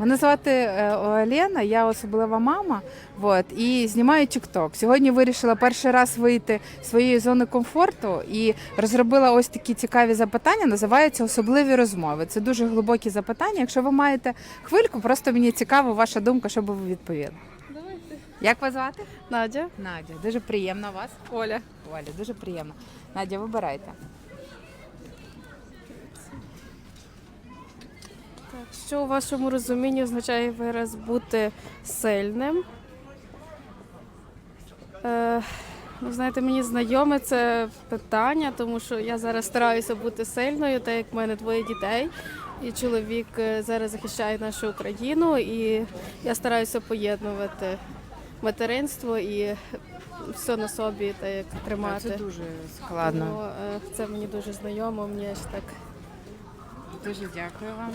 Мене звати е, Олена, я особлива мама. Вот, і знімаю TikTok. Сьогодні вирішила перший раз вийти з своєї зони комфорту і розробила ось такі цікаві запитання. Називаються особливі розмови. Це дуже глибокі запитання. Якщо ви маєте хвильку, просто мені цікаво ваша думка, що би ви відповіли. Давайте. Як вас звати? Надя. Надя, дуже приємно вас. Оля. Оля, дуже приємно. Надя, вибирайте. Що у вашому розумінні означає вираз бути сильним? Е, ну, знаєте, мені знайоме це питання, тому що я зараз стараюся бути сильною, так як в мене двоє дітей. І чоловік е, зараз захищає нашу Україну, і я стараюся поєднувати материнство і все на собі так як тримати. Це дуже складно. Тому, е, це мені дуже знайомо, мені аж так Дуже дякую вам.